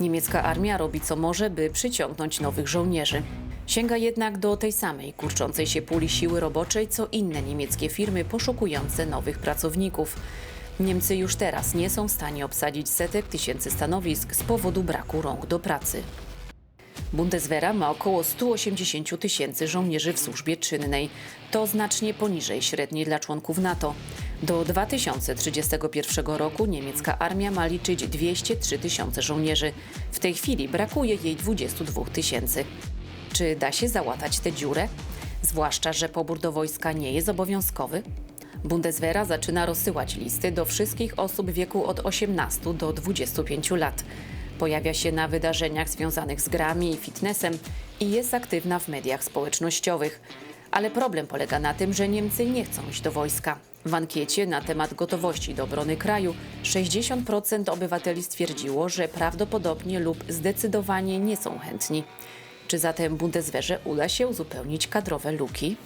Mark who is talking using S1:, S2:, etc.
S1: Niemiecka armia robi co może, by przyciągnąć nowych żołnierzy. Sięga jednak do tej samej kurczącej się puli siły roboczej, co inne niemieckie firmy poszukujące nowych pracowników. Niemcy już teraz nie są w stanie obsadzić setek tysięcy stanowisk z powodu braku rąk do pracy. Bundeswehra ma około 180 tysięcy żołnierzy w służbie czynnej. To znacznie poniżej średniej dla członków NATO. Do 2031 roku niemiecka armia ma liczyć 203 tysiące żołnierzy. W tej chwili brakuje jej 22 tysięcy. Czy da się załatać tę dziurę? Zwłaszcza, że pobór do wojska nie jest obowiązkowy. Bundeswehra zaczyna rozsyłać listy do wszystkich osób w wieku od 18 do 25 lat. Pojawia się na wydarzeniach związanych z grami i fitnessem i jest aktywna w mediach społecznościowych. Ale problem polega na tym, że Niemcy nie chcą iść do wojska. W ankiecie na temat gotowości do obrony kraju 60% obywateli stwierdziło, że prawdopodobnie lub zdecydowanie nie są chętni. Czy zatem Bundeswehrze uda się uzupełnić kadrowe luki?